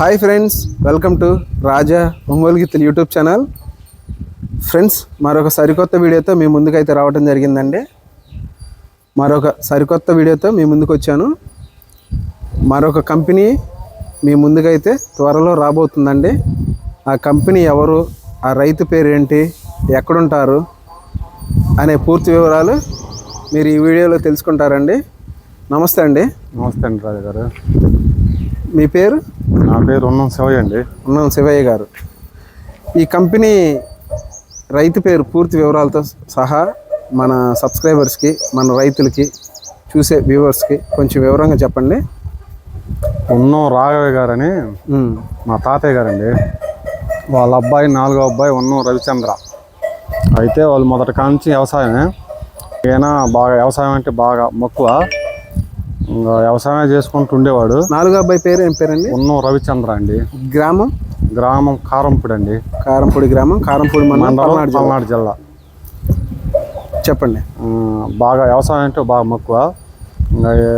Hi friends welcome to Raja Ongole గీతలు YouTube channel. Friends మరొక సరికొత్త వీడియోతో మీ ముందుకైతే రావడం జరిగిందండి. మరొక సరికొత్త వీడియోతో మీ ముందుకు వచ్చాను మరొక కంపెనీ మీ ముందుకైతే త్వరలో రాబోతుందండి. ఆ కంపెనీ ఎవరు ఆ రైతు పేరు ఏంటి ఎక్కడుంటారు అనే పూర్తి వివరాలు మీరు ఈ వీడియోలో తెలుసుకుంటారండి. నమస్తే అండి. నమస్తే అండి రాజా గారు. మీ పేరు? నా పేరు ఉన్నం శివయ్య అండి. ఉన్నాం శివయ్య గారు. ఈ కంపెనీ రైతు పేరు పూర్తి వివరాలతో సహా మన సబ్స్క్రైబర్స్కి మన రైతులకి చూసే వ్యూవర్స్కి కొంచెం వివరంగా చెప్పండి. ఉన్నం రాఘవయ్య గారని మా తాతయ్య గారండి. వాళ్ళ అబ్బాయి నాలుగో అబ్బాయి ఉన్నం రవిచంద్ర. అయితే వాళ్ళు మొదటి కాంచి వ్యవసాయమే. ఈయన బాగా వ్యవసాయం అంటే బాగా మక్కువ. వ్యవసాయం చేసుకుంటూ ఉండేవాడు నాలుగో అబ్బాయి పేరు ఏం పేరండి? ఉన్నం రవిచంద్ర అండి. గ్రామం? గ్రామం కారంపూడి అండి. కారంపూడి గ్రామం కారంపూడి మండలం పల్నాడు జిల్లా. చెప్పండి. బాగా వ్యవసాయం అంటే బాగా మక్కువ.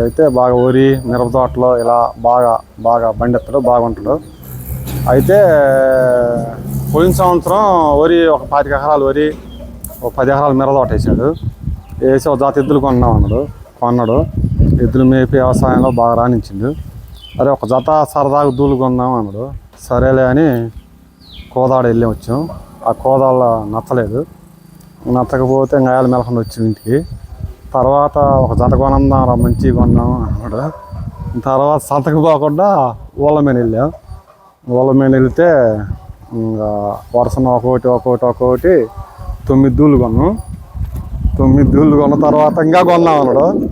అయితే బాగా వరి మిరప తోటలో ఇలా బాగా బాగా బండెత్తడు బాగుంటాడు. అయితే పోయిన సంవత్సరం వరి ఒక పాతిక ఎకరాలు వరి ఒక పది ఎకరాలు మిరప తోట వేసాడు వేసి ఒక జాతి ఎద్దులు కొన్నాం అన్నాడు కొన్నాడు. ఎద్దులు మేపి వ్యవసాయంలో బాగా రాణించిండు అరే ఒక జత సరదాగా దూలు కొందాం అన్నాడు. సరేలే అని కోదాడ వెళ్ళి వచ్చాం. ఆ కోదాడ నచ్చలేదు. నచ్చకపోతే గాయాలు మెలకుండా వచ్చాం ఇంటికి. తర్వాత ఒక జత కొనందాం రా మంచిగా కొన్నాం అన్నాడు. తర్వాత సంతకు పోకుండా ఊళ్ళ మీద వెళ్ళాం. ఊళ్ళ మీద వెళ్తే ఇంకా వరుసన ఒక్కొక్కటి ఒక్కొక్కటి ఒక్కొక్కటి తొమ్మిది దూళ్ళు కొన్నాం. తొమ్మిది దూళ్ళు కొన్న తర్వాత ఇంకా కొన్నాం అన్నాడు.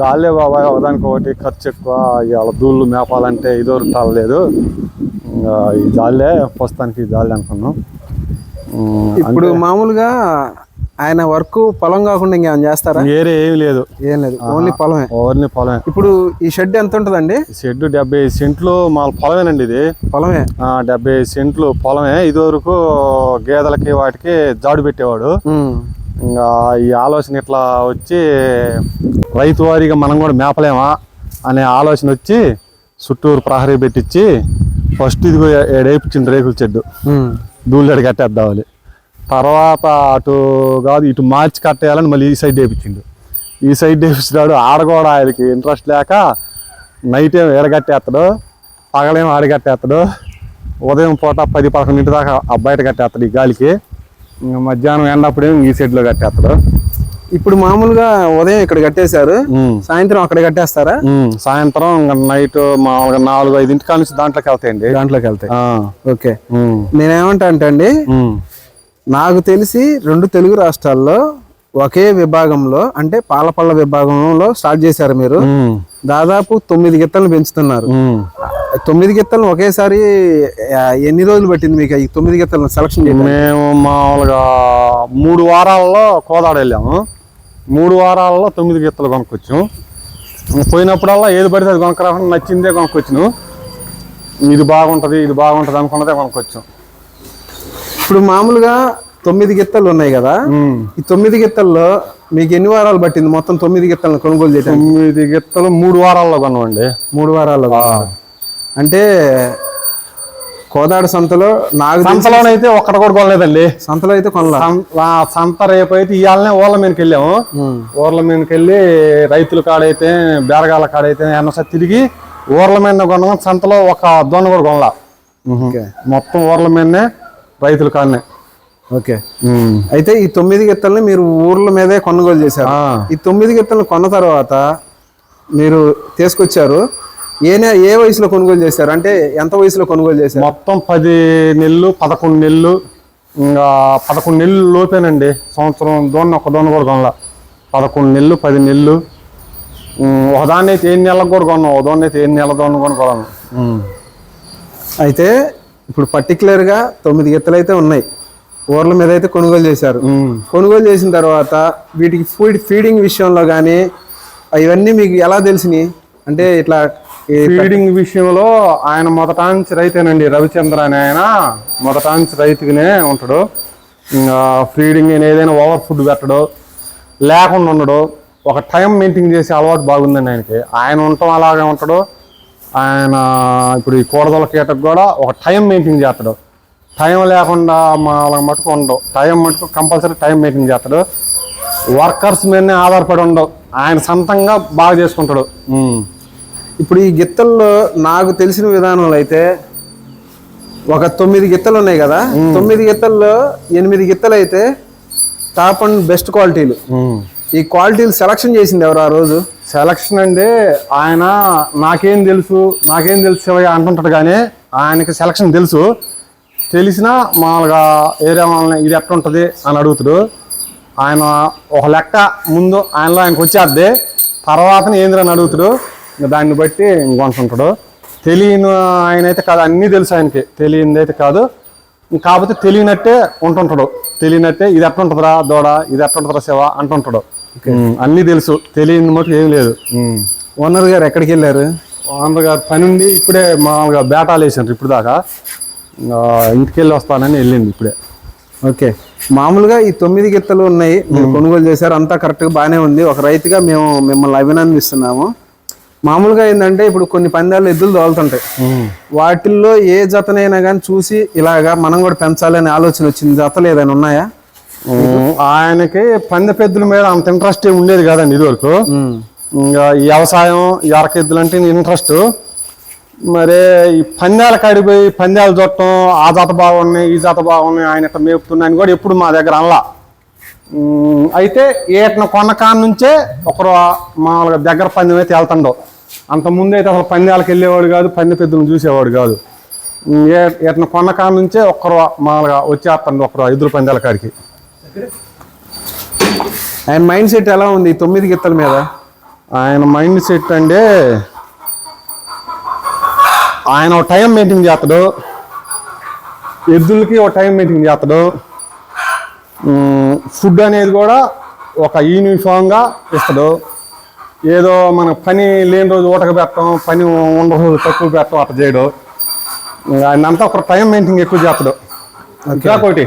జాలే బాబాయ్ ఒకదానికి ఒకటి ఖర్చు ఎక్కువ ఇవాళ దూళ్ళు మేపాలంటే తాళలేదు ఇంకా ఈ జాలే ప్రస్తుతానికి జాలే అనుకున్నాం. ఇప్పుడు మామూలుగా ఆయన వర్క్ పొలం కాకుండా ఇంకేమైనా చేస్తారా? వేరే ఏమీ లేదు. ఏం లేదు. ఓన్లీ పొలమే. ఓన్లీ పొలమే. ఇప్పుడు ఈ షెడ్ ఎంత ఉంటుందండి? షెడ్ డెబ్బై ఐదు సెంట్లు మా పొలమేనండి ఇది. పొలమే? డెబ్బై ఐదు సెంట్లు పొలమే. ఇదివరకు గేదెలకి వాటికి జాడు పెట్టేవాడు. ఇంకా ఈ ఆలోచన ఇట్లా వచ్చి రైతు వారీగా మనం కూడా మేపలేమా అనే ఆలోచన వచ్చి చుట్టూరు ప్రహరీ పెట్టించి ఫస్ట్ ఇదిగో ఏడేపించింది రేకుల చెడ్డు దూళ్ళెడు కట్టేద్దామని. తర్వాత అటు కాదు ఇటు మార్చి కట్టేయాలని మళ్ళీ ఈ సైడ్ వేపించిండు ఈ సైడ్ వేపించినాడు ఆడ కూడా ఆయనకి ఇంట్రెస్ట్ లేక నైట్ ఏమో ఎడగట్టేస్తాడు పగలేమో ఆడగట్టేస్తాడు ఉదయం పూట పది పదకొండింటి దాకా బయట కట్టేస్తాడు ఈ గాలికి. ఇంకా మధ్యాహ్నం ఎండప్పుడేమో ఈ సైడ్లో కట్టేస్తాడు. ఇప్పుడు మామూలుగా ఉదయం ఇక్కడ కట్టేశారు. సాయంత్రం అక్కడ కట్టేస్తారా? సాయంత్రం నైట్ మామూలుగా నాలుగు ఐదింటి కాడ నుంచి దాంట్లోకి వెళ్తాయండి. దాంట్లోకి వెళ్తాయి. ఓకే. నేనేమంటా అంటే అండి నాకు తెలిసి రెండు తెలుగు రాష్ట్రాల్లో ఒకే విభాగంలో అంటే పాలపళ్ళ విభాగంలో స్టార్ట్ చేశారు మీరు. దాదాపు తొమ్మిది గిత్తలను పెంచుతున్నారు. తొమ్మిది గిత్తలను ఒకేసారి ఎన్ని రోజులు పట్టింది మీకు ఈ తొమ్మిది గిత్తలను సెలక్షన్ చేయడం మేము మామూలుగా మూడు వారాల్లో కోదాడ వెళ్ళాము. మూడు వారాల్లో తొమ్మిది గిత్తలు కొనుక్కొచ్చాం. పోయినప్పుడల్లా ఏది పడితే అది కొనుక్కరాకుండా నచ్చిందే కొనుక్కొచ్చాను. ఇది బాగుంటుంది ఇది బాగుంటుంది అనుకున్నదే కొనుక్కొచ్చాం. ఇప్పుడు మామూలుగా తొమ్మిది గిత్తలు ఉన్నాయి కదా. ఈ తొమ్మిది గిత్తల్లో మీకు ఎన్ని వారాలు పట్టింది మొత్తం తొమ్మిది గిత్తలను కొనుగోలు చేయడానికి తొమ్మిది గిత్తలు మూడు వారాల్లో కొన్నామండి. మూడు వారాలు అంటే కోదాడ సంతలో నాకు సంతలోనైతే ఒక్కటి కూడా కొనలేదండి. సంతలో అయితే కొనలా. సంత రేపు అయితే ఇవాళనే ఊర్ల మీదకి వెళ్ళాము. ఊర్ల మీదకి వెళ్ళి రైతుల కాడైతే బేరగాల కాడైతే ఎన్నోసారి తిరిగి ఊర్ల మీద కొన్నాం సంతలో ఒక దొన్న కూడా కొనలా. మొత్తం ఊర్ల మీదనే రైతుల కాడనే. ఓకే. అయితే ఈ తొమ్మిది గిత్తల్ని మీరు ఊర్ల మీదే కొనుగోలు చేశారు. ఈ తొమ్మిది గిత్తలను కొన్న తర్వాత మీరు తీసుకొచ్చారు. ఏ నె- ఏ వయసులో కొనుగోలు చేశారు? అంటే ఎంత వయసులో కొనుగోలు చేశారు? మొత్తం పది నెలలు పదకొండు నెలలు ఇంకా పదకొండు నెలలు లోపేనండి. సంవత్సరం దోన్న ఒక దోన్న కూడా కొనలా. పదకొండు నెలలు పది నెలలు. ఉమ్, ఒక దాన్ని అయితే ఏడు నెలలకు కూడా కొన్నాం ఒక దోన్న అయితే ఏడు నెలల దోన్న కూడా కొన్నాం. అయితే ఇప్పుడు పర్టికులర్గా తొమ్మిది గిత్తలు అయితే ఉన్నాయి. ఊర్ల మీద అయితే కొనుగోలు చేశారు. కొనుగోలు చేసిన తర్వాత వీటికి ఫీడ్ ఫీడింగ్ విషయంలో కానీ ఇవన్నీ మీకు ఎలా తెలిసినాయి? అంటే ఇట్లా ఫీడింగ్ విషయంలో ఆయన మొదటాంచి రైతేనండి. రవిచంద్ర అనే ఆయన మొదటాంచి రైతుగానే ఉంటాడు. ఇంకా ఫీడింగ్ ఏదైనా ఓవర్ ఫుడ్ పెట్టడు. లేకుండా ఉండడు. ఒక టైం మెయింటైన్ చేసే అలవాటు బాగుందండి ఆయనకి. ఆయన ఉండటం అలాగే ఉంటాడు. ఆయన ఇప్పుడు ఈ కూడదల కీటకు కూడా ఒక టైం మెయింటైన్ చేస్తాడు. టైం లేకుండా మా మటుకు ఉండవు. టైం మటుకు కంపల్సరీ టైం మెయింటైన్ చేస్తాడు. వర్కర్స్ మీదనే ఆధారపడి ఉండవు. ఆయన సొంతంగా బాగా చేసుకుంటాడు. ఇప్పుడు ఈ గిత్తల్లో నాకు తెలిసిన విధానంలో అయితే ఒక తొమ్మిది గిత్తలు ఉన్నాయి కదా. తొమ్మిది గిత్తల్లో ఎనిమిది గిత్తలు అయితే టాప్ అండ్ బెస్ట్ క్వాలిటీలు. ఈ క్వాలిటీలు సెలక్షన్ చేసింది ఎవరు ఆ రోజు? సెలక్షన్ అండి ఆయన నాకేం తెలుసు నాకేం తెలుసు శివయ్య అంటుంటాడు కానీ ఆయనకి సెలక్షన్ తెలుసు. తెలిసినా మామూలుగా ఏరియా వాళ్ళని ఇది ఎట్లా ఉంటుంది అని అడుగుతాడు. ఆయన ఒక లెక్క ముందు ఆయనలో ఆయనకు వచ్చేద్ది. తర్వాత ఏంద్ర అని అడుగుతాడు. దాన్ని బట్టి ఇంకొంటుంటాడు తెలియని ఆయన అయితే కాదు అన్నీ తెలుసు ఆయనకి. తెలియనిది అయితే కాదు. కాకపోతే తెలియనట్టే ఉంటుంటాడు. తెలియనట్టే ఇది ఎట్లా ఉంటుందిరా దూడ ఇది ఎట్లా ఉంటుందిరా శివ అంటుంటాడు. అన్నీ తెలుసు. తెలియని మటుకు ఏం లేదు. ఓనర్ గారు ఎక్కడికి వెళ్ళారు? ఓనర్ గారు పని ఉండి ఇప్పుడే మామూలుగా బేటాలు వేసారు ఇప్పుడు దాకా. ఇంటికి వెళ్ళి వస్తానని వెళ్ళింది ఇప్పుడే. ఓకే. మామూలుగా ఈ తొమ్మిది గిత్తలు ఉన్నాయి. మీరు కొనుగోలు చేశారు. అంతా కరెక్ట్గా బాగానే ఉంది. ఒక రైతుగా మేము మిమ్మల్ని అభినందిస్తున్నాము. మామూలుగా ఏంటంటే ఇప్పుడు కొన్ని పందాలు ఎద్దులు తోలుతుంటాయి. వాటిల్లో ఏ జతనైనా కానీ చూసి ఇలాగా మనం కూడా పెంచాలి అనే ఆలోచన వచ్చింది. జతలు ఏదైనా ఉన్నాయా? ఆయనకి పందె పెద్దల మీద అంత ఇంట్రెస్ట్ ఏమి ఉండేది కాదండి ఇదివరకు. ఇంకా ఈ వ్యవసాయం ఈ అరకెద్దులు అంటే ఇంట్రెస్ట్ మరి ఈ పందాల కాడిపోయి పందాలు చూడటం ఆ జాత బాగున్నాయి ఈ జాత బాగున్నాయి ఆయన ఇట్లా మేపుతున్నాయని కూడా ఎప్పుడు మా దగ్గర అనలా. అయితే ఏటన కొన్న కాడ నుంచే ఒకరు మామూలుగా దగ్గర పందెం అయితే వెళ్తాడు అంత ముందైతే అయితే అసలు పందాలకు వెళ్ళేవాడు కాదు పందె పెద్దలను చూసేవాడు కాదు. ఏ ఏటన కొన్న కాడ నుంచే ఒక్కరు మామూలుగా వచ్చేస్తాడు ఒక్కరు ఎదురు పందాల కాడికి. ఆయన మైండ్ సెట్ ఎలా ఉంది? ఈ తొమ్మిది గిత్తల మీద? ఆయన మైండ్ సెట్ అంటే ఆయన ఒక టైం మెయింటైన్ చేస్తాడు. ఎద్దులకి ఒక టైం మెయింటైన్ చేస్తాడు. ఫుడ్ అనేది కూడా ఒక యూనిఫామ్గా ఇస్తాడు. ఏదో మన పని లేని రోజు ఊటక పెట్టడం పని ఉన్న రోజు తక్కువ పెట్టడం అట్లా చేయడు. ఆయన అంతా ఒక టైం మెయింటైన్ ఎక్కువ చేస్తాడు. ఒకటి.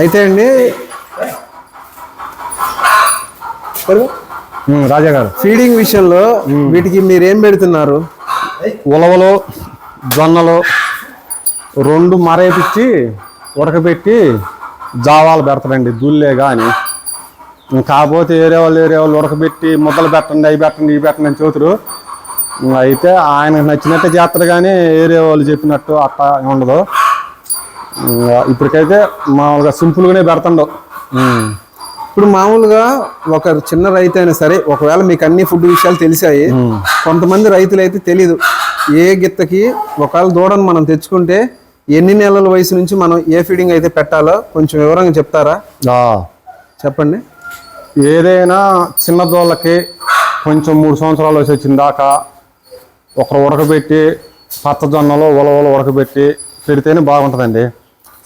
అయితే అండి. రాజా గారు. ఫీడింగ్ విషయంలో వీటికి మీరు ఏం పెడుతున్నారు? ఉలవలు జొన్నలు రెండు మరేపిచ్చి ఉడకబెట్టి జావాలు పెడతారండి దూళ్ళే కానీ కాకపోతే ఏరే వాళ్ళు ఏరే వాళ్ళు ఉడకబెట్టి ముద్దలు పెట్టండి అవి పెట్టండి ఇవి పెట్టండి అని చెబుతారు. అయితే ఆయనకు నచ్చినట్టే చేస్తారు కానీ ఏరే వాళ్ళు చెప్పినట్టు అట్లా ఉండదు. ఇప్పటికైతే మామూలుగా సింపుల్గానే పెడతాడు. ఇప్పుడు మామూలుగా ఒక చిన్న రైతు అయినా సరే ఒకవేళ మీకు అన్ని ఫుడ్ విషయాలు తెలిసాయి కొంతమంది రైతులు అయితే తెలియదు ఏ గిత్తకి ఒకవేళ దూడను మనం తెచ్చుకుంటే ఎన్ని నెలల వయసు నుంచి మనం ఏ ఫీడింగ్ అయితే పెట్టాలో కొంచెం వివరంగా చెప్తారా. చెప్పండి. ఏదైనా చిన్నదోళ్ళకి కొంచెం మూడు సంవత్సరాలు వచ్చి వచ్చిన దాకా ఒకరు ఉడకబెట్టి పచ్చజొన్నలో ఉలవలు ఉడకబెట్టి పెడితేనే బాగుంటుందండి.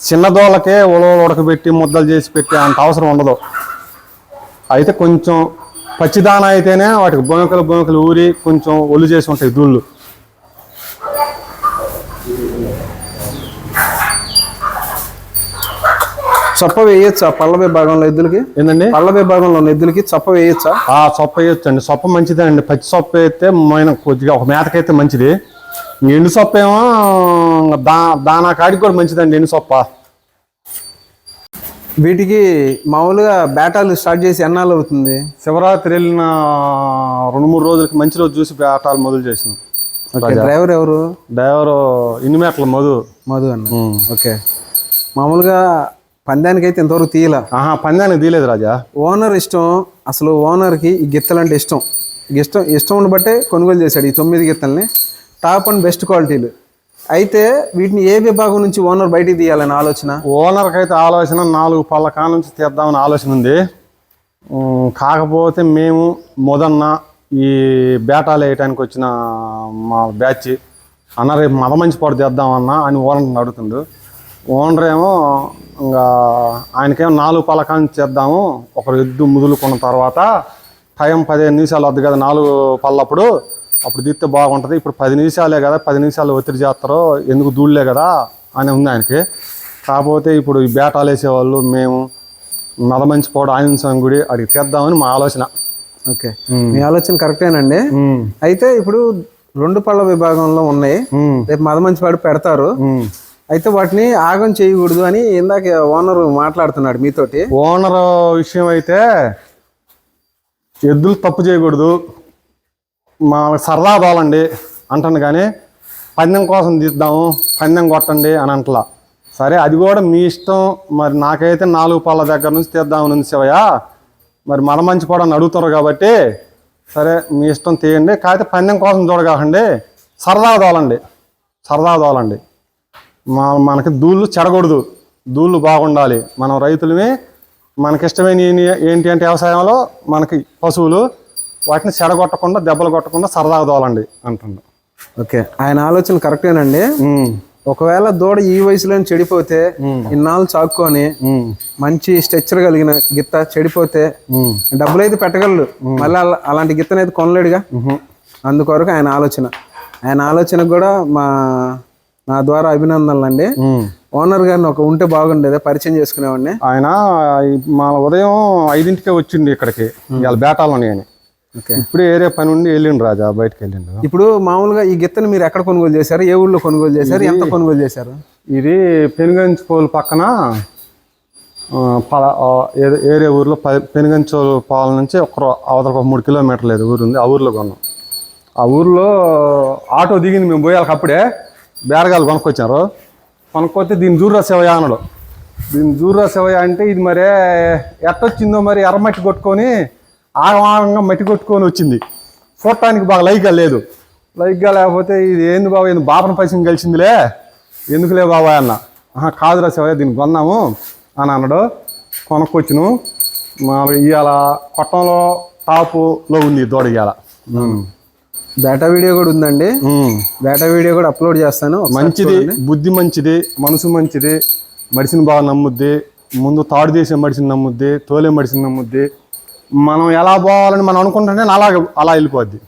చిన్నదోళ్ళకే ఉలవలు ఉడకబెట్టి ముద్దలు చేసి పెట్టి అంత అవసరం ఉండదు. అయితే కొంచెం పచ్చిదాన అయితేనే వాటికి బొంకలు బొంకలు ఊరి కొంచెం ఒళ్ళు చేసి ఉంటాయి దూళ్ళు. చప్ప వేయచ్చా? పళ్ళ విభాగంలో ఎద్దులకి? ఏంటండి పళ్ళ విభాగంలో ఉన్న ఎద్దులకి చప్ప వేయచ్చా? ఆ సొప్ప వేయొచ్చు అండి సొప్ప మంచిదే అండి పచ్చి సొప్ప అయితే మైన కొద్దిగా ఒక మేతకైతే మంచిది. ఎండు సొప్ప ఏమో దా దానా కాడికి కూడా మంచిదండి ఎండు సొప్ప వీటికి మామూలుగా బేటాలు స్టార్ట్ చేసి ఎన్నాళ్ళు అవుతుంది? శివరాత్రి వెళ్ళిన రెండు మూడు రోజులకి మంచి రోజు చూసి ఆటాలు మొదలు చేసిన. డ్రైవర్ ఎవరు? డ్రైవరు ఇన్ని మేటల మధు. మధు అన్న. ఓకే. మామూలుగా పందానికి అయితే ఇంతవరకు తీయలా. ఆహా పందానికి తీయలేదు రాజా. ఓనర్ ఇష్టం అసలు ఓనర్కి ఈ గిత్తలు అంటే ఇష్టం. ఇష్టం ఇష్టం ఉండబట్టే కొనుగోలు చేశాడు ఈ తొమ్మిది గిత్తల్ని. టాప్ అండ్ బెస్ట్ క్వాలిటీలు అయితే వీటిని ఏ విభాగం నుంచి ఓనర్ బయటికి తీయాలని ఆలోచన? ఓనర్కి అయితే ఆలోచన నాలుగు పళ్ళ నుంచి తీద్దామని ఆలోచన ఉంది. కాకపోతే మేము మొదన్న ఈ బేటాలు వేయటానికి వచ్చిన మా బ్యాచ్ అన్న రేపు మద మంచి పాటు చేద్దామన్నా అని ఓనర్ని అడుగుతుండు. ఓనర్ ఏమో ఇంకా ఆయనకేమో నాలుగు నుంచి చేద్దాము. ఒకరు ఎద్దు ముదులుకున్న తర్వాత టైం పదిహేను నిమిషాలు వద్దు కదా నాలుగు పళ్ళప్పుడు. అప్పుడు తీస్తే బాగుంటుంది. ఇప్పుడు పది నిమిషాలే కదా పది నిమిషాలు ఒత్తిడి చేస్తారో ఎందుకు దూళ్ళే కదా అని ఉంది ఆయనకి. కాకపోతే ఇప్పుడు ఈ బేటాలు వేసేవాళ్ళు మేము నలమంచి పోవడం ఆంజనేయ స్వామి గుడి అడిగి తీద్దామని మా ఆలోచన. ఓకే. మీ ఆలోచన కరెక్టేనండి. అయితే ఇప్పుడు రెండు పళ్ళ విభాగంలో ఉన్నాయి. రేపు మదమంచిపాడు పెడతారు. అయితే వాటిని ఆగం చేయకూడదు అని ఇందాక ఓనర్ మాట్లాడుతున్నాడు మీతోటి. ఓనర్ విషయం అయితే ఎద్దులు తప్పు చేయకూడదు. మా సరదా తోలండి అంటాను కానీ పందెం కోసం తీద్దాము పందెం కొట్టండి అని అంటలా. సరే అది కూడా మీ ఇష్టం. మరి నాకైతే నాలుగు పళ్ళ దగ్గర నుంచి తీద్దామని ఉంది శివయ్య. మరి మన మంచి కూడా అడుగుతారు కాబట్టి సరే మీ ఇష్టం తీయండి. కాకపోతే పందెం కోసం చూడగాకండి. సరదా తోలండి సరదా తోలండి మనకి దూళ్ళు చెడకూడదు దూళ్ళు బాగుండాలి. మనం రైతులమే మనకిష్టమైన ఏంటి అంటే వ్యవసాయంలో మనకి పశువులు వాటిని చెడగొట్టకుండా దెబ్బలు కొట్టకుండా సరదాగా తోలండి అంటుండు. ఓకే. ఆయన ఆలోచన కరెక్టేనండి. ఒకవేళ దూడ ఈ వయసులో చెడిపోతే ఇన్నాళ్ళు చాక్కొని మంచి స్ట్రెచ్చర్ కలిగిన గిత్త చెడిపోతే డబ్బులు అయితే పెట్టగలడు. మళ్ళీ అలా- అలాంటి గిత్తనైతే కొనలేడుగా. అందుకొరకు ఆయన ఆలోచన. ఆయన ఆలోచనకు కూడా మా నా ద్వారా అభినందనలు అండి. ఓనర్ గారిని ఒక ఉంటే బాగుండేది పరిచయం చేసుకునేవాడిని. ఆయన మా ఉదయం ఐదింటికే వచ్చిండు ఇక్కడికి. ఇవాళ బేటాలని అని. ఇప్పుడే ఏరే పని ఉండి వెళ్ళిండు రాజా బయటకు వెళ్ళిండు. ఇప్పుడు మామూలుగా ఈ గిత్తని మీరు ఎక్కడ కొనుగోలు చేశారు? ఏ ఊళ్ళో కొనుగోలు చేశారు? ఎంత కొనుగోలు చేశారు? ఇది పెనుగంచిపోలు పక్కన ఏరే ఊర్లో పెనుగంచోలు పాల నుంచి ఒక అవతల ఒక మూడు కిలోమీటర్లు ఏదో ఊరు ఉంది. ఆ ఊర్లో కొన్నాం. ఆ ఊర్లో ఆటో దిగింది మేము పోయాక అప్పుడే. బేరగాలు కొనుక్కొచ్చారు. కొనుక్కొస్తే దీని జూర్రా శివయ అనడు దీని జూర్రా శివయ అంటే ఇది మరే ఎట్టొచ్చిందో మరి ఎర్రమట్టి కొట్టుకొని ఆగమాగంగా మట్టి కొట్టుకొని వచ్చింది. చూడటానికి బాగా లైక్గా లేదు. లైక్గా లేకపోతే ఇది ఏంది బాబు ఏంది బాపన పైసం కలిసిందిలే. ఎందుకులే బాబాయ్ అన్న. ఆహా, కాదురా శివయ్య దీన్ని కొన్నాము అని అన్నాడు. కొనుక్కొచ్చును. మా ఇవాళ కొట్టంలో టాపులో ఉంది ఈ దూడ ఇవాళ బేటా వీడియో కూడా ఉందండి. బేటా వీడియో కూడా అప్లోడ్ చేస్తాను. మంచిది బుద్ధి మంచిది మనసు మంచిది మడిసిని బాగా నమ్ముద్ది ముందు తాడు చేసే మడిసిని నమ్ముద్ది తోలే మడిసిని నమ్ముద్ది. మనం ఎలా పోవాలని మనం అనుకుంటుంటే అలాగే అలా వెళ్ళిపోద్ది.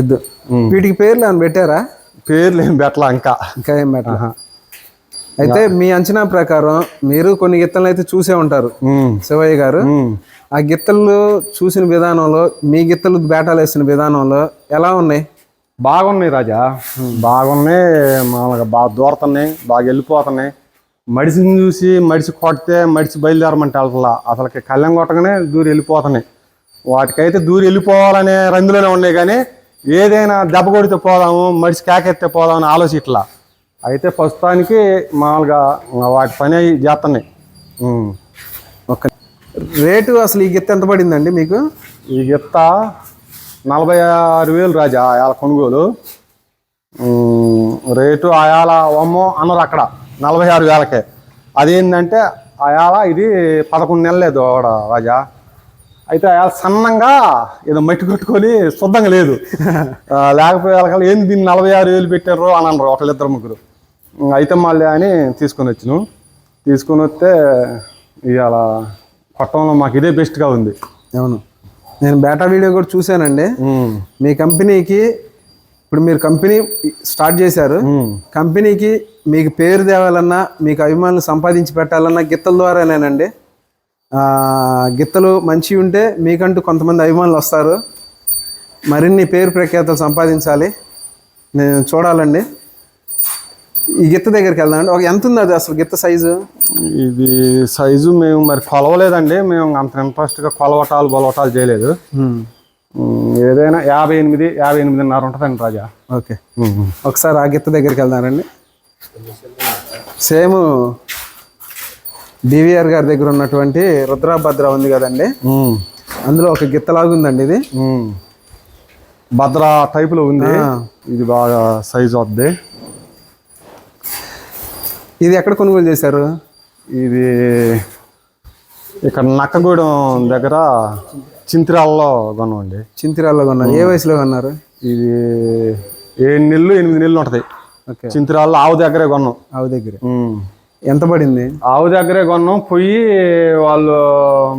ఎద్దు. వీటికి పేర్లు ఏమైనా పెట్టారా? పేర్లు ఏం పెట్టలా ఇంకా. ఇంకా ఏం పెట్టారా అయితే మీ అంచనా ప్రకారం మీరు కొన్ని గిత్తలను అయితే చూసే ఉంటారు. శివయ్య గారు. ఆ గిత్తలు చూసిన విధానంలో మీ గిత్తలు బేటాలు వేసిన విధానంలో ఎలా ఉన్నాయి? బాగున్నాయి రాజా. బాగున్నాయి మామూలుగా బాగా దూరతున్నాయి బాగా వెళ్ళిపోతున్నాయి. మడిసిని చూసి మడిసి కొడితే మడిసి బయలుదేరమంటే వెళ్తలా అసలుకి కళ్ళెం కొట్టగానే దూరి వెళ్ళిపోతున్నాయి. వాటికైతే దూరి వెళ్ళిపోవాలనే రందులోనే ఉన్నాయి కానీ ఏదైనా దెబ్బ కొడితే పోదాము మడిసి కేకెత్తే పోదామని ఆలోచించట్లా. అయితే ప్రస్తుతానికి మామూలుగా వాటి పని చేస్తున్నాయి. ఉమ్. రేటు అసలు ఈ గిత్త ఎంత పడిందండి మీకు? ఈ గిత్త నలభై ఆరు వేలు రాజా ఆయాల కొనుగోలు. రేటు ఆయాల వమ్మో అన్నారు అక్కడ నలభై ఆరు వేలకే. అదేంటంటే ఆయాల ఇది పదకొండు నెలలే దోడ రాజా. అయితే ఆయాల సన్నంగా ఏదో మట్టి కొట్టుకొని శుద్ధంగా లేదు. ఆ, లేకపోతే వాళ్ళకల్లా ఏంది దీన్ని నలభై ఆరు వేలు పెట్టారు అని అన్నారు ఒకళ్ళిద్దరు ముగ్గురు. అయితే మళ్ళీ అని తీసుకొని వచ్చినాం. తీసుకొని వస్తే ఇవాళ కొట్టంలో మాకు ఇదే బెస్ట్గా ఉంది. అవును. నేను బేటా వీడియో కూడా చూశానండి. మీ కంపెనీకి ఇప్పుడు మీరు కంపెనీ స్టార్ట్ చేశారు. కంపెనీకి మీకు పేరు తేవాలన్నా మీకు అభిమానులు సంపాదించి పెట్టాలన్నా గిత్తల ద్వారానేనండి. గిత్తలు మంచివి ఉంటే మీకంటూ కొంతమంది అభిమానులు వస్తారు. మరిన్ని పేరు ప్రఖ్యాతలు సంపాదించాలి. నేను చూడాలండి. ఈ గిత్త దగ్గరికి వెళ్దామండి. ఒక ఎంత ఉంది అది అసలు గిత్త సైజు ఇది సైజు మేము మరి కొలవలేదండి. మేము అంత ఇంట్రెస్ట్గా కొలవటాలు బొలవటాలు చేయలేదు. ఏదైనా యాభై ఎనిమిది యాభై ఎనిమిదిన్నర ఉంటుందండి రాజా. ఓకే. ఒకసారి ఆ గిత్త దగ్గరికి వెళ్దానండి సేమ్ డివిఆర్ గారి దగ్గర ఉన్నటువంటి రుద్రాభద్ర ఉంది కదండి. అందులో ఒక గిత్తలాగా ఉందండి ఇది. భద్రా టైపులో ఉంది. ఇది బాగా సైజు వద్ది ఇది ఎక్కడ కొనుగోలు చేశారు? ఇది ఇక్కడ నక్కగూడెం దగ్గర చింతిరాల్లో కొన్నామండి. చింతిరాల్లో కొన్నారు. ఏ వయసులో కొన్నారు? ఇది ఏడు నెలలు ఎనిమిది నెలలు ఉంటుంది. చింతిరాల్లో ఆవు దగ్గరే కొన్నాం. ఆవు దగ్గర. ఎంత పడింది? ఆవు దగ్గరే కొన్నాం. పోయి వాళ్ళు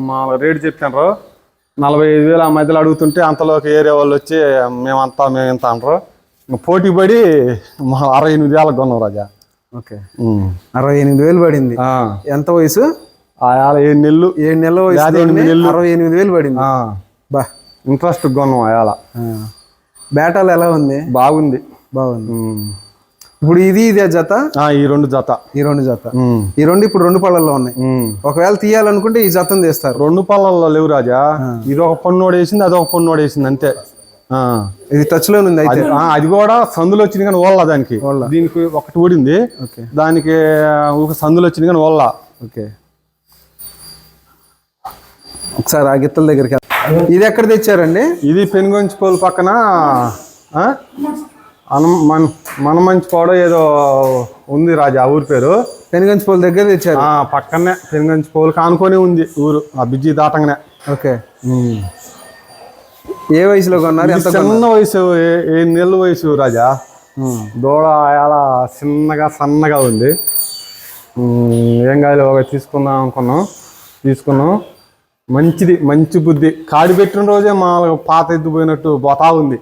మా రేటు చెప్పినారు. నలభై ఐదు వేలు ఆ మధ్యలో అడుగుతుంటే అంతలోకి ఏరే వాళ్ళు వచ్చి మేమంతా మేము ఇంత అంటారు. పోటీ పడి మా అరవై ఎనిమిది వేలకు కొన్నాం రాజా. ఓకే. అరవై ఎనిమిది వేలు పడింది. ఎంత వయసు? ఏడు నెలలు. ఏడు నెలల వయసు. అరవై ఎనిమిది వేలు పడింది. బా. ఇంట్రెస్ట్ కొన్నాం ఆ. బేటాలు ఎలా ఉంది? బాగుంది. బాగుంది. ఇప్పుడు ఇది ఇదే జత? ఈ రెండు జత. ఈ రెండు జత. ఈ రెండు ఇప్పుడు రెండు పళ్ళల్లో ఉన్నాయి. ఒకవేళ తీయాలనుకుంటే ఈ జతను తీస్తారు. రెండు పళ్ళల్లో లేవు రాజా. ఇది ఒక పన్ను వేసింది అది ఒక పన్ను వేసింది అంతే. ఇది టచ్లో ఉంది అయితే. అది కూడా సందులో వచ్చింది కానీ ఓళ్ళ దానికి. దీనికి ఒకటి ఊడింది. ఓకే. దానికి ఒక సందులో వచ్చింది కానీ ఓళ్ళ ఓకే. ఒకసారి ఆ గిత్తల దగ్గరికి. ఇది ఎక్కడ తెచ్చారండి? ఇది పెనుగొంచిపోలు పక్కన మన మనమంచిపోవడం ఏదో ఉంది రాజా ఊరి పేరు. పెనుగంచిపోల దగ్గర తెచ్చారు. ఆ పక్కనే పెనుగంచిపోలు కానుకొని ఉంది ఊరు ఆ బిజ్జి దాటంగానే. ఓకే. ఏ వయసులో కొన్నారు? ఎంత చిన్న వయసు ఏ- నెలల వయసు రాజా. దూడ అలా చిన్నగా సన్నగా ఉంది. ఏం కాదు ఒక తీసుకుందాం అనుకున్నాం. తీసుకున్నాం. మంచిది మంచి బుద్ధి. కాడి పెట్టిన రోజే మా పాత ఎద్దుపోయినట్టు పోతా ఉంది.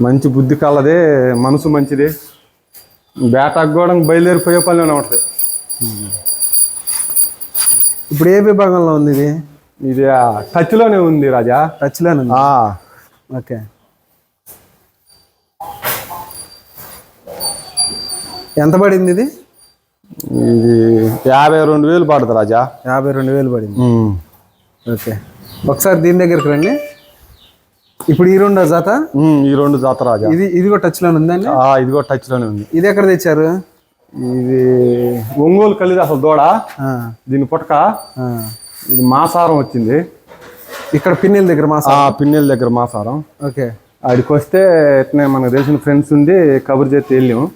మంచి బుద్ధి కలదే మనసు మంచిది. బేటాకు కూడా బయలుదేరిపోయే పనిలోనే ఉంటుంది. ఇప్పుడు ఏ విభాగంలో ఉంది ఇది? ఇది ఆ టచ్లోనే ఉంది రాజా. టచ్లోనే ఉంది ఓకే. ఎంత పడింది ఇది? ఇది యాభై రెండు వేలు పడుతుంది రాజా. యాభై రెండు వేలు పడింది. ఓకే. ఒకసారి దీని దగ్గరికి రండి. ఇప్పుడు ఈ రెండో జత? ఈ రెండు జాతర రాజా. ఇది ఇది కూడా టచ్లోనే ఉందండి ఇది కూడా టచ్లోనే ఉంది. ఇది ఎక్కడ తెచ్చారు? ఇది ఒంగోలు కలిది అసలు దూడ. దీని పుట్టక. ఇది మాసారం వచ్చింది. ఇక్కడ పిన్నెల దగ్గర మా ఆ పిన్నెల దగ్గర మాసారం ఓకే. ఆడికి వస్తే ఇట్నే మనకు తెలిసిన ఫ్రెండ్స్ ఉండి కబురు చేసి వెళ్ళాము.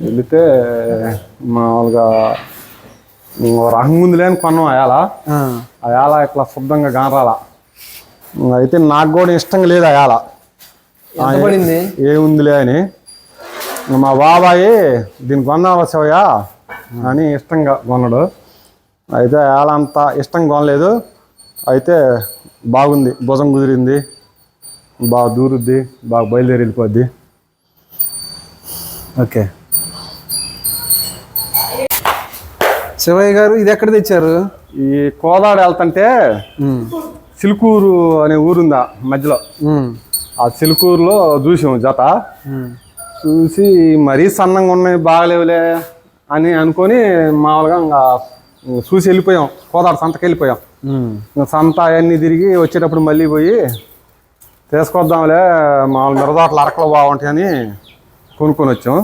వెళితే మామూలుగా ముందు లేని కొన్నాం అయాల. ఆ. అయాల ఇట్లా శుద్ధంగా గానరాల. అయితే నాకు కూడా ఇష్టంగా లేదు అయాల. ఏముందిలే అని. మా బాబాయి దీన్ని కొన్నావా శివయ్య? అని ఇష్టంగా కొన్నాడు. అయితే అంత ఇష్టంగా కొనలేదు. అయితే బాగుంది. భుజం కుదిరింది. బాగా దూరుద్ది. బాగా బయలుదేరి వెళ్ళిపోద్ది ఓకే. శివయ్య గారు ఇది ఎక్కడ తెచ్చారు? ఈ కోదాడ వెళ్తుంటే ఉమ్. చిలుకూరు అనే ఊరుందా మధ్యలో. ఆ చిలుకూరులో చూసాం జత. చూసి మరీ సన్నంగా ఉన్నాయి బాగలేవులే అని అనుకొని మామూలుగా ఇంకా చూసి వెళ్ళిపోయాం. కోదాడ సంతకి వెళ్ళిపోయాం. సంత అవన్నీ తిరిగి వచ్చేటప్పుడు మళ్ళీ పోయి తీసుకొద్దాంలే మామూలు మిరదాటలు అరకలు బాగుంటాయని కొనుక్కొని వచ్చాం.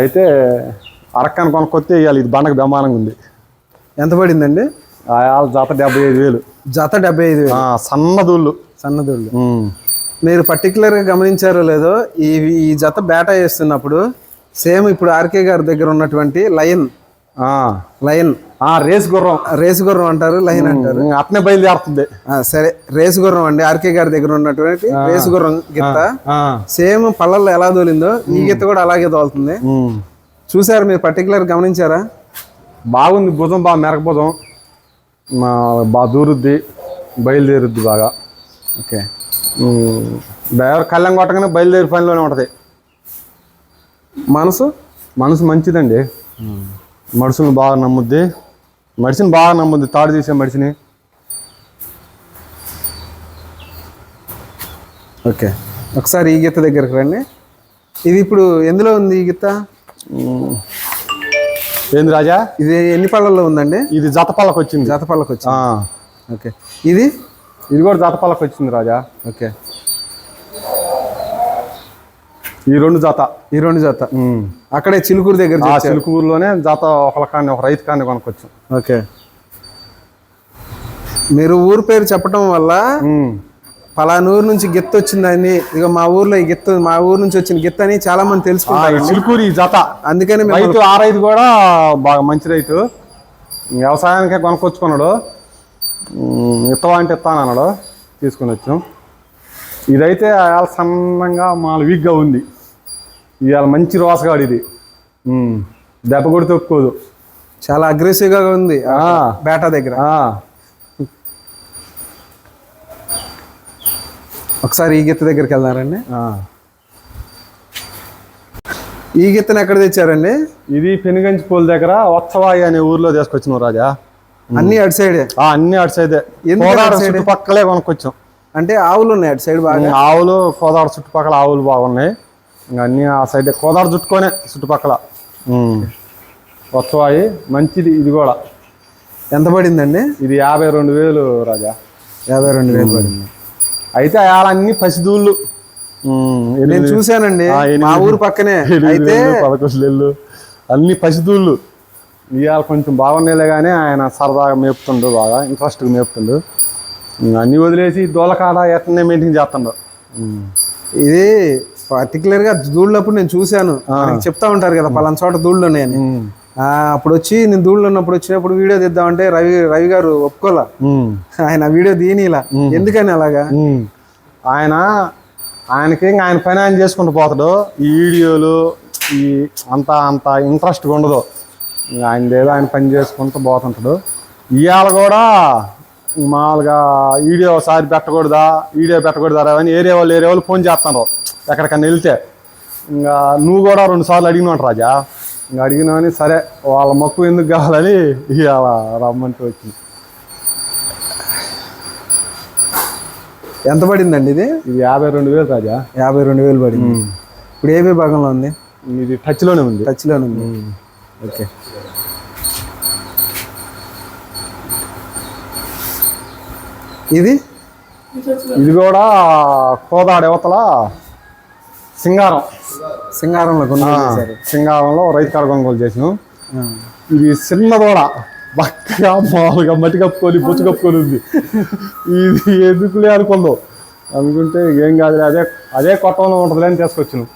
అయితే అరక్కని కొనుక్కొస్తే ఇవాళ ఇది బండకు బ్రహ్మాండంగా ఉంది. ఎంత పడిందండి? ఆ వాళ్ళ జత డెబ్బై ఐదు వేలు. జత డెబ్బై ఐదు వేలు. సన్నదూళ్ళు. సన్నదోళ్ళు. మీరు పర్టికులర్గా గమనించారో లేదో ఈ ఈ జత బేటా వేస్తున్నప్పుడు సేమ్ ఇప్పుడు ఆర్కే గారి దగ్గర ఉన్నటువంటి లయన్ ఆ, రేస్ గుర్రం రేసు గుర్రం అంటారు లయన్ అంటారు. అట్నే బయలుదేరుతుంది. సరే రేసు గుర్రం అండి ఆర్కే గారి దగ్గర ఉన్నటువంటి రేసు గుర్రం గిత్త. ఆ. సేమ్ పళ్ళల్లో ఎలా తోలిందో ఈ గిత్త కూడా అలాగే తోలుతుంది ఉమ్. చూసారు మీరు పర్టికులర్ గమనించారా? బాగుంది భుజం బాగా మెరక భుజం. మా బాగా దూరుద్ది బయలుదేరుద్ది బాగా. ఓకే. డ్రైవర్ కళ్ళం కొట్టగానే బయలుదేరి పనిలోనే ఉంటుంది. మనసు? మనసు మంచిదండి. మనుషులను బాగా నమ్ముద్ది. మనిషిని బాగా నమ్ముద్ది తాడు తీసే మనిషిని ఓకే. ఒకసారి ఈ గిత్త దగ్గరికి రండి. ఇది ఇప్పుడు ఎందులో ఉంది ఈ గిత్త ఉమ్. ఏంది రాజా? ఇది ఎన్ని పళ్ళల్లో ఉందండి? ఇది జతపల్లకి వచ్చింది. జత పళ్ళకి వచ్చింది ఓకే. ఇది? ఇది కూడా జతపల్లకి వచ్చింది రాజా. ఓకే. ఈ రెండు జత. ఈ రెండు జత. అక్కడే చిలుకూరు దగ్గర ఆ. చిలుకూరులోనే జత ఒకళ్ళ కాన్ని ఒక రైతు కాన్ని కొనుక్కొచ్చాం. ఓకే. మీరు ఊరు పేరు చెప్పడం వల్ల ఉమ్. పలానా ఊరు నుంచి గిత్త వచ్చిందని ఇక మా ఊర్లో ఈ గిత్త మా ఊరు నుంచి వచ్చిన గిత్త అని చాలా మంది తెలుసుకుంటారు చిలుకూరు ఈ జత. అందుకని రైతు ఆ రైతు కూడా బాగా మంచి రైతు. వ్యవసాయానికే కొనుక్కొచ్చుకున్నాడు. ఇత్తవా అంటే ఇస్తాను అన్నాడు. తీసుకుని వచ్చాం. ఇదైతే ఇవాళ సన్నంగా మాల వీక్గా ఉంది. ఇవాళ మంచి రోసగాడు ఇది. దెబ్బ కూడా తొక్కుకోదు చాలా అగ్రెసివ్గా ఉంది. బేటా దగ్గర. ఒకసారి ఈ గిత్త దగ్గరికి వెళ్దారండి. ఈ గిత్తను ఎక్కడ తెచ్చారండి? ఇది పెనుగంచి పూల దగ్గర వత్సవాయి అనే ఊర్లో తీసుకొచ్చినాం రాజా. అన్ని అటు సైడే? ఆ, అన్ని అటు సైడే? చుట్టుపక్కలే కొనుక్కొచ్చాం. అంటే ఆవులు ఉన్నాయి అటు సైడ్ బాగా? ఆవులు కోదాడ చుట్టుపక్కల ఆవులు బాగున్నాయి. ఇంకా అన్ని ఆ సైడ్ కోదాడ చుట్టుకొనే చుట్టుపక్కల. వచ్చాయి మంచిది ఇది కూడా. ఎంత పడిందండి? ఇది యాభై రెండు వేలు రాజా. యాభై రెండు వేలు పడింది. అయితే అన్ని పసిదూళ్ళు. నేను చూశానండి. మా ఊరు పక్కనే. అయితే పదకొండు అన్ని పసిదూళ్ళు. ఇవాళ కొంచెం బాగున్నాయిలే కానీ ఆయన సరదాగా మేపుతుండు బాగా ఇంట్రెస్ట్గా మేపుతుండు. అన్ని వదిలేసి దూలకాడ ఎట్లనే మెయింటైన్ చేస్తుండు. ఇది పర్టికులర్గా దూళ్ళప్పుడు నేను చూశాను. చెప్తా ఉంటారు కదా పలానా చోట దూళ్ళు ఉన్నాయని అప్పుడు వచ్చి నేను దూళ్ళు ఉన్నప్పుడు వచ్చినప్పుడు వీడియో తీద్దామంటే రవి రవి గారు ఒప్పుకోలా. ఆయన వీడియో తీనిలా ఎందుకని అలాగా. ఆయన ఆయనకి ఇంకా ఆయన పని ఆయన చేసుకుంటూ పోతాడు. ఈ వీడియోలు ఈ అంత అంత ఇంట్రెస్ట్గా ఉండదు. ఆయన ఏదో ఆయన పని చేసుకుంటూ పోతుంటాడు. ఇవాళ కూడా మామూలుగా వీడియో ఒకసారి పెట్టకూడదా వీడియో పెట్టకూడదా అని ఏరే వాళ్ళు ఏరే వాళ్ళు ఫోన్ చేస్తున్నారు ఎక్కడికన్నా వెళ్తే. ఇంకా నువ్వు కూడా రెండు సార్లు అడిగినావు రాజా. ఇంకా అడిగినావని సరే వాళ్ళ మొక్కు ఎందుకు కావాలని ఇవాళ రమ్మంటూ వచ్చింది. ఎంత పడిందండి ఇది? ఇది యాభై రెండు వేలు రాజా. యాభై రెండు వేలు పడింది. ఇప్పుడు ఏ విభాగంలో ఉంది? ఇది టచ్లోనే ఉంది. టచ్లోనే ఉంది. ఓకే. ఇది? ఇది కూడా కోదాడ యువతల సింగారం. సింగారంలో కొనుగోలు సింగారంలో రైతు కాడ కొనుగోలు చేసినాం. ఇది చిన్న దూడ. బక్కగా మామూలుగా మట్టి కప్పుకొని బొచ్చు కప్పుకొని ఉంది. ఇది ఎందుకులే అనుకుందాం. అనుకుంటే ఏం కాదు అదే అదే కొట్టంలో ఉంటుందిలే అని తీసుకొచ్చాను.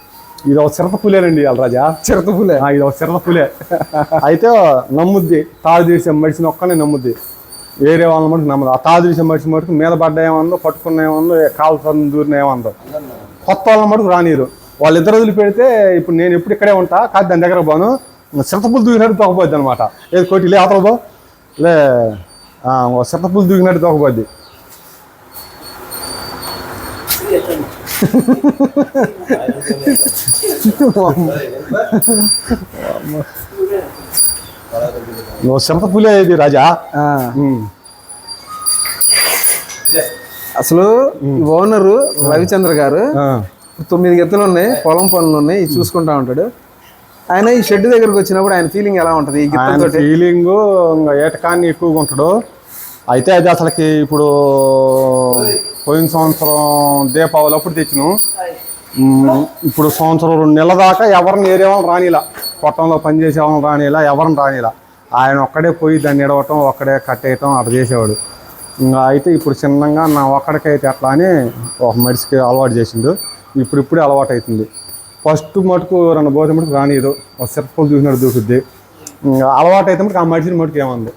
ఇది ఒక చిరత పులేనండి ఇవాళ రాజా. చిరత పులే. ఇది ఒక చిరత పులే. అయితే నమ్ముద్ది. తాడు తీసే మడిసిన ఒక్కనే నమ్ముద్ది. వేరే వాళ్ళని మటుకు నమ్మదు. ఆ మడిసిన మటుకు మీద పడ్డ ఏమందో పట్టుకున్న ఏమందో కాలు దూరిన ఏమందో కొత్త వాళ్ళని మటుకు రానిరు వాళ్ళిద్దరు వదిలిపెడితే ఇప్పుడు నేను ఎప్పుడు ఇక్కడే ఉంటా కాదు దాని దగ్గర పోను. చిరతపులు దూకినట్టు తోకపోద్ది అనమాట ఏది కొట్టి లే అవతల పో. లే చిరతపులు దూకినట్టు తోకపోద్ది. నువ్వు చిరతపులే ఇది రాజా. అసలు ఈ ఓనరు రవిచంద్ర గారు. తొమ్మిది గెత్తలు ఉన్నాయి పొలం పనులు ఉన్నాయి చూసుకుంటా ఉంటాడు. ఆయన ఈ షెడ్ దగ్గరకు వచ్చినప్పుడు ఆయన ఫీలింగ్ ఎలా ఉంటది ఈ ఫీలింగ్ ఇంకా ఏటకాన్ని ఎక్కువగా ఉంటాడు. అయితే అది అసలుకి ఇప్పుడు పోయిన సంవత్సరం దీపావళి అప్పుడు తెచ్చినాం. ఇప్పుడు సంవత్సరం రెండు నెలల దాకా ఎవరిని ఏరేవాళ్ళని రానిలా. కొట్టంలో పనిచేసే వాళ్ళని రానిలా ఎవరిని రానిలా. ఆయన ఒక్కడే పోయి దాన్ని ఇడవటం ఒక్కడే కట్టేయటం అట్లా చేసేవాడు. ఇంకా అయితే ఇప్పుడు చిన్నగా నా ఒక్కడికైతే అట్లా అని ఒక మనిషికి అలవాటు చేసిండు. ఇప్పుడు ఇప్పుడే అలవాటు అవుతుంది ఫస్ట్ మటుకు రెండు పోతే మటుకు రానియదు. ఒక సిరపలు చూసినట్టు దూకుద్ది ఇంకా అలవాటు అయితే మటుకు ఆ మనిషిని మటుకు ఏమంది?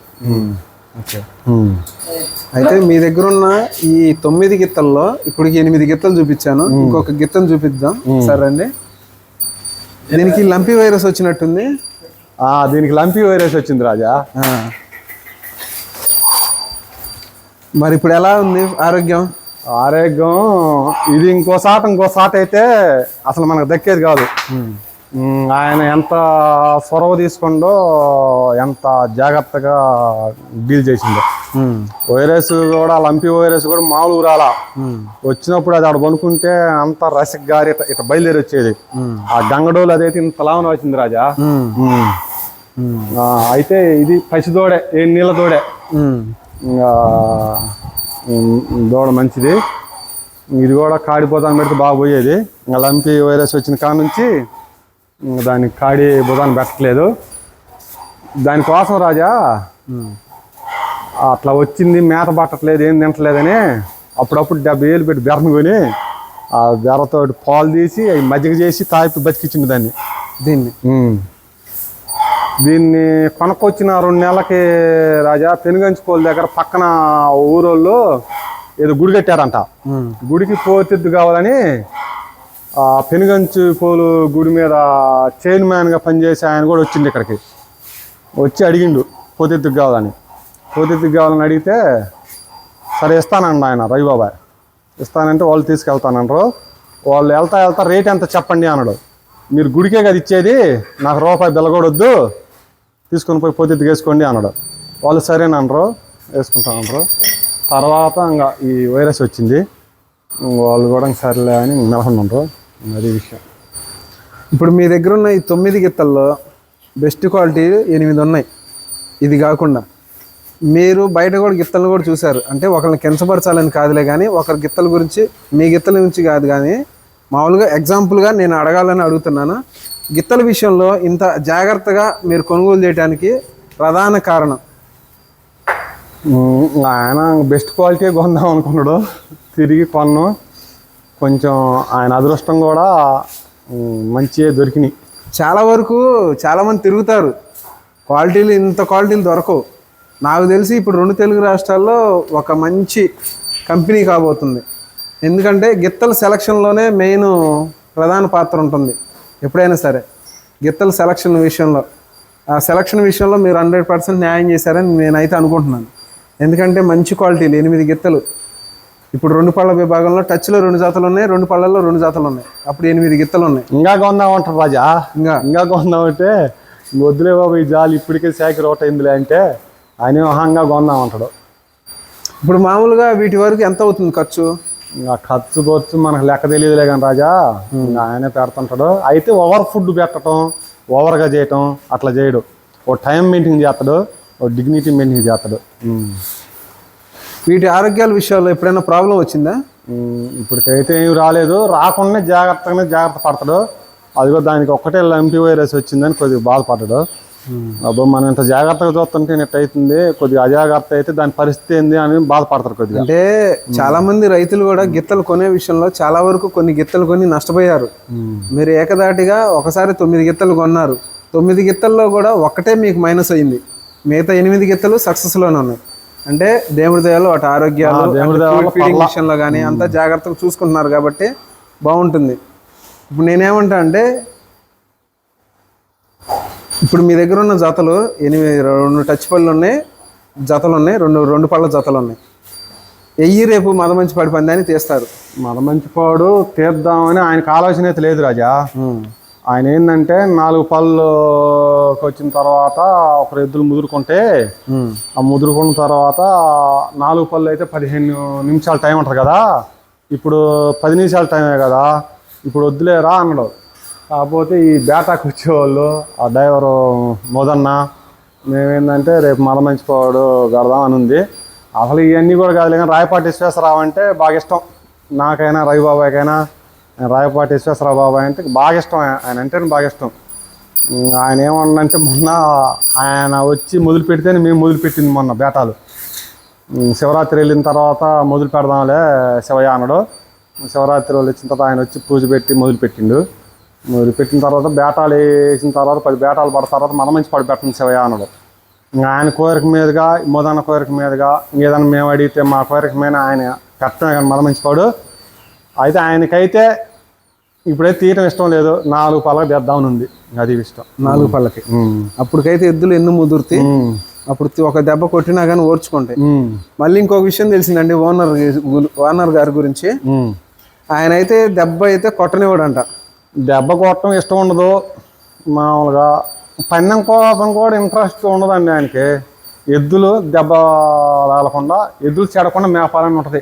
అయితే మీ దగ్గర ఉన్న ఈ తొమ్మిది గిత్తల్లో ఇప్పుడు ఎనిమిది గిత్తలు చూపించాను. ఇంకొక గిత్తను చూపిద్దాం. సరే అండి దీనికి లంపి వైరస్ వచ్చినట్టుంది. ఆ, దీనికి లంపి వైరస్ వచ్చింది రాజా. మరి ఇప్పుడు ఎలా ఉంది ఆరోగ్యం? ఆరోగ్యం ఇది ఇంకో సాట ఇంకో సాట అయితే అసలు మనకు దక్కేది కాదు. ఆయన ఎంత చొరవ తీసుకుండో ఎంత జాగ్రత్తగా డీల్ చేసిందో. వైరస్ కూడా లంపి వైరస్ కూడా మామూలు రాలా. వచ్చినప్పుడు అది ఆడ పనుకుంటే అంత రసిక్ గారి ఇట బయలుదేరి వచ్చేది. ఆ గంగడోలు అదైతే ఇంత లావన వచ్చింది రాజా. అయితే ఇది పసిదోడే ఏ నీళ్ళ దోడే. దూడ మంచిది. ఇది కూడా కాడిపోతాను పెడితే బాగా పోయేది. ఇంకా లంపి వైరస్ వచ్చిన కాడ నుంచి దానికి కాడి బుధాన్ని పెట్టట్లేదు దానికోసం రాజా. అట్లా వచ్చింది మేత పట్టట్లేదు ఏం తింటలేదని అప్పుడప్పుడు డెబ్బై వేలు పెట్టి బెరను కొని ఆ బెరతో పాలు తీసి అవి మజ్జిగ చేసి తాపి బతికిచ్చింది దాన్ని దీన్ని. దీన్ని కొనుక్కొచ్చిన రెండు నెలలకి రాజా పెనుగంచుకోల దగ్గర పక్కన ఊరోళ్ళు ఏదో గుడి కట్టారంట. గుడికి పోతెద్దు కావాలని పెనుగంచు పోలు గుడి మీద చైన్ మ్యాన్గా పనిచేసే ఆయన కూడా వచ్చింది ఇక్కడికి. వచ్చి అడిగిండు పోతెత్తుకు కావాలని? పోతెత్తుకు కావాలని అడిగితే సరే ఇస్తానండి ఆయన రవిబాబాయ్. ఇస్తానంటే వాళ్ళు తీసుకెళ్తానన్నారు. వాళ్ళు వెళ్తా వెళ్తా రేట్ ఎంత చెప్పండి అన్నాడు. మీరు గుడికే కదా ఇచ్చేది నాకు రూపాయి బిల్ల తీసుకొని పోయి పోతెత్తుకు వేసుకోండి అన్నాడు. వాళ్ళు సరేనన్నారు వేసుకుంటానన్నారు. తర్వాత ఇంకా ఈ వైరస్ వచ్చింది. వాళ్ళు కూడా సర్లే అని నిలబడినారు అది విషయం. ఇప్పుడు మీ దగ్గర ఉన్న ఈ తొమ్మిది గిత్తల్లో బెస్ట్ క్వాలిటీ ఎనిమిది ఉన్నాయి. ఇది కాకుండా మీరు బయట కూడా గిత్తలను కూడా చూశారు. అంటే ఒకరిని కించపరచాలని కాదులే కానీ ఒకరి గిత్తల గురించి మీ గిత్తల గురించి కాదు కానీ మామూలుగా ఎగ్జాంపుల్గా నేను అడగాలని అడుగుతున్నాను. గిత్తల విషయంలో ఇంత జాగ్రత్తగా మీరు కొనుగోలు చేయడానికి ప్రధాన కారణం ఆయన బెస్ట్ క్వాలిటీ కొందాం అనుకున్నాడు. తిరిగి కొన్నాం. కొంచెం ఆయన అదృష్టం కూడా మంచిగా దొరికినాయి. చాలా వరకు చాలామంది తిరుగుతారు. క్వాలిటీలు ఇంత క్వాలిటీలు దొరకవు. నాకు తెలిసి ఇప్పుడు రెండు తెలుగు రాష్ట్రాల్లో ఒక మంచి కంపెనీ కాబోతుంది. ఎందుకంటే గిత్తల సెలక్షన్లోనే మెయిన్ ప్రధాన పాత్ర ఉంటుంది. ఎప్పుడైనా సరే గిత్తల సెలక్షన్ విషయంలో. ఆ సెలక్షన్ విషయంలో మీరు హండ్రెడ్ పర్సెంట్ న్యాయం చేశారని నేనైతే అనుకుంటున్నాను. ఎందుకంటే మంచి క్వాలిటీలు ఎనిమిది గిత్తలు. ఇప్పుడు రెండు పళ్ళ విభాగంలో టచ్లో రెండు జాతలు ఉన్నాయి రెండు పళ్ళల్లో రెండు జాతలు ఉన్నాయి. అప్పుడు ఎనిమిది గిత్తలు ఉన్నాయి. ఇంకా కొందాం అంటారు రాజా. ఇంకా. ఇంకా కొందాం అంటే వద్దులే బాబు ఈ జాలి ఇప్పటికే శాఖ రోట్ అయిందిలే అంటే ఆయన అహంగా కొందాం అంటాడు. ఇప్పుడు మామూలుగా వీటి వరకు ఎంత అవుతుంది ఖర్చు? ఇంకా ఖర్చు ఖర్చు మనకు లెక్క తెలియదులే కానీ రాజా. ఇంకా ఆయనే పెడుతుంటాడు. అయితే ఓవర్ ఫుడ్ పెట్టడం ఓవర్గా చేయటం అట్లా చేయడు. ఓ టైం మెయింటైన్ చేస్తాడు. డిగ్నిటీ మెయింటైన్ చేస్తాడు. వీటి ఆరోగ్యాల విషయాల్లో ఎప్పుడైనా ప్రాబ్లం వచ్చిందా? ఇప్పటికైతే ఏమి రాలేదు. రాకుండా జాగ్రత్తగానే జాగ్రత్త పడతాడు. అదిగో దానికి ఒక్కటే లంపి వైరస్ వచ్చిందని కొద్దిగా బాధపడ్డాడు. అబ్బో మనం ఇంత జాగ్రత్తగా చూస్తుంటే నెట్ అవుతుంది కొద్దిగా అజాగ్రత్త అయితే దాని పరిస్థితి ఏంది అని బాధపడతారు కొద్దిగా. అంటే చాలా మంది రైతులు కూడా గిత్తలు కొనే విషయంలో చాలా వరకు కొన్ని గిత్తలు కొని నష్టపోయారు. మీరు ఏకదాటిగా ఒకసారి తొమ్మిది గిత్తలు కొన్నారు. తొమ్మిది గిత్తల్లో కూడా ఒక్కటే మీకు మైనస్ అయింది. మిగతా ఎనిమిది గిత్తలు సక్సెస్లోనే ఉన్నాయి. అంటే దేవుడి దయాలు వాటి ఆరోగ్యాలు విషయంలో కానీ అంతా జాగ్రత్తగా చూసుకుంటున్నారు కాబట్టి బాగుంటుంది. ఇప్పుడు నేనేమంటా అంటే ఇప్పుడు మీ దగ్గర ఉన్న జతలు ఎనిమిది రెండు టచ్ పళ్ళు ఉన్నాయి జతలు ఉన్నాయి రెండు రెండు పళ్ళ జతలు ఉన్నాయి. ఎయ్యి రేపు మదమంచి పడి పందాన్ని తీస్తారు. మన మంచిపాడు తీద్దామని ఆయనకు ఆలోచన అయితే లేదు రాజా. ఆయన ఏంటంటే నాలుగు పళ్ళుకి వచ్చిన తర్వాత ఒక ఎద్దులు ముదురుకుంటే ఆ ముదురుకున్న తర్వాత నాలుగు పళ్ళు అయితే పదిహేను నిమిషాల టైం ఉంటుంది కదా. ఇప్పుడు పది నిమిషాల టైమే కదా. ఇప్పుడు వద్దులేరా అన్నాడు. కాకపోతే ఈ బేటాకు వచ్చేవాళ్ళు ఆ డ్రైవరు మోదన్న మేమేందంటే రేపు మల మంచిపోవాడు గడదాం అని ఉంది. అసలు ఇవన్నీ కూడా కాదు కానీ రాయపాటి విశ్వేశ్వరరావు అంటే బాగా ఇష్టం. నాకైనా రవిబాబాయ్కైనా రాయపాటి విశ్వేశ్వరరావు బాబు అంటే బాగా ఇష్టం. ఆయన- అంటే బాగా ఇష్టం. ఆయన ఏమన్నంటే మొన్న ఆయన వచ్చి మొదలు పెడితేనే మేము మొదలు పెట్టింది మొన్న బేటాలు. శివరాత్రి వెళ్ళిన తర్వాత మొదలు పెడదాంలే శివయానుడు. శివరాత్రి వాళ్ళు వచ్చిన తర్వాత ఆయన వచ్చి పూజ పెట్టి మొదలు పెట్టిండు. మొదలు పెట్టిన తర్వాత బేటాలు వేసిన తర్వాత పది బేటాలు పడిన తర్వాత మన మంచి పడి పెట్టండి శివయ్య ఇంకా ఆయన కోరిక మీదుగా మొదన్న కోరిక మీదుగా ఏదైనా మేము అడిగితే మా కోరిక మీద ఆయన పెట్టడమే కానీ మన మంచి పాడు. అయితే ఆయనకైతే ఇప్పుడైతే తీయటం ఇష్టం లేదు. నాలుగు పళ్ళకి తెద్దామని ఉంది. అది ఇష్టం. నాలుగు పళ్ళకి. ఉమ్. అప్పుడుకైతే ఎద్దులు ఎన్ను ముదురుతి ఉమ్. అప్పుడు ఒక దెబ్బ కొట్టినా కానీ ఓర్చుకుంటాయి. మళ్ళీ ఇంకొక విషయం తెలిసిందండి ఓనర్ ఓనర్ గారి గురించి. ఆయన అయితే దెబ్బ అయితే కొట్టనివ్వడంట. దెబ్బ కొట్టడం ఇష్టం ఉండదు. మామూలుగా పందెం కోసం కూడా ఇంట్రెస్ట్ ఉండదండి ఆయనకి. ఎద్దులు దెబ్బ రాలకుండా ఎద్దులు చెడకుండా మేపాలని ఉంటుంది.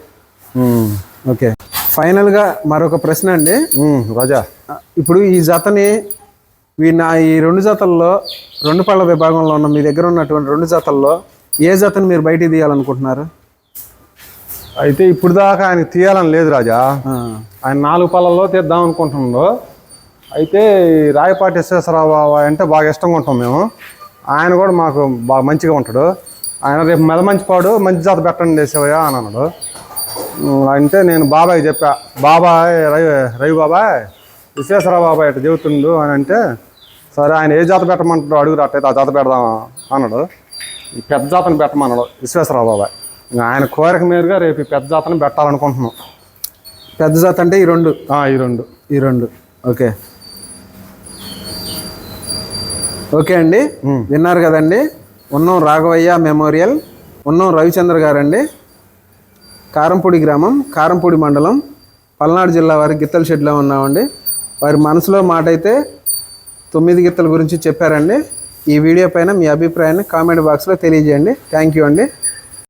ఓకే. ఫైనల్గా మరొక ప్రశ్న అండి. రాజా. ఇప్పుడు ఈ జతని ఈ నా ఈ రెండు జతల్లో రెండు పళ్ళ విభాగంలో ఉన్న మీ దగ్గర ఉన్నటువంటి రెండు జతల్లో ఏ జతని మీరు బయటికి తీయాలనుకుంటున్నారు? అయితే ఇప్పుడు దాకా ఆయనకి తీయాలని లేదు రాజా. ఆయన నాలుగు పళ్ళల్లో తీద్దాం అనుకుంటున్నాడు. అయితే రాయపాటి విశ్వేశ్వరరావు అంటే బాగా ఇష్టంగా ఉంటాం మేము. ఆయన కూడా మాకు బాగా మంచిగా ఉంటాడు. ఆయన రేపు మెద మంచిపాడు మంచి జాత పెట్టండి శివయ్య అని అన్నాడు. అంటే నేను బాబాయ్ చెప్పా బాబాయ్ రవి రవి బాబాయ్ విశ్వేశ్వరరావు బాబాయ్ అట్లా చెబుతుండు అని అంటే సరే ఆయన ఏ జాత పెట్టమంటాడో అడుగురు అట్టయితే ఆ జాత పెడదాం అన్నాడు. ఈ పెద్ద జాతను పెట్టమన్నాడు విశ్వేశ్వరరావు బాబాయ్. ఇంకా ఆయన కోరిక మీదుగా రేపు ఈ పెద్ద జాతను పెట్టాలనుకుంటున్నాం. పెద్ద జాత అంటే ఈ రెండు? ఈ రెండు. ఈ రెండు. ఓకే. ఓకే అండి. విన్నారు కదండి. ఉన్నం రాఘవయ్య మెమోరియల్ ఉన్నం రవిచంద్ర గారండి. కారంపూడి గ్రామం కారంపూడి మండలం పల్నాడు జిల్లా వారి గిత్తల షెడ్లో ఉన్నామండి. వారి మనసులో మాట అయితే తొమ్మిది గిత్తల గురించి చెప్పారండి. ఈ వీడియో పైన మీ అభిప్రాయాన్ని కామెంట్ బాక్స్లో తెలియజేయండి. థ్యాంక్ యూ అండి.